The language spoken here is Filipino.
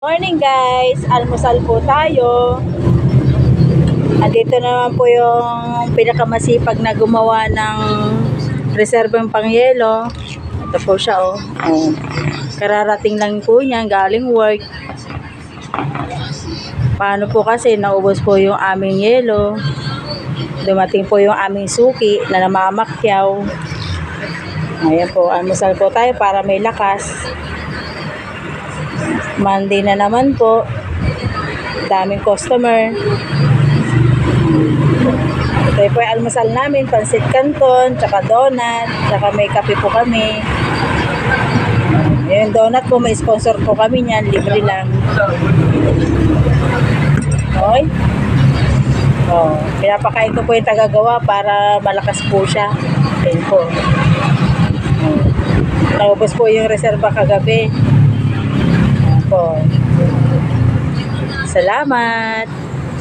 Morning guys! Almusal po tayo. Andito naman po yung pinakamasipag na gumawa ng reserbang pangyelo. Ito po siya oh. oh. Kararating lang po niya, galing work. Paano po kasi naubos po yung aming yelo. Dumating po yung aming suki na namamakyaw. Ayan po, almusal po tayo para may lakas. Monday na naman po. Daming customer. Ito po yung almusal namin, pansit canton, tsaka donut, tsaka may kape po kami. Yung donut po, may sponsor po kami niyan, libre lang. Okay? Oh, pinapakain ko po yung tagagawa para malakas po siya. Ayun po. Naubos po yung reserva kagabi po. Salamat.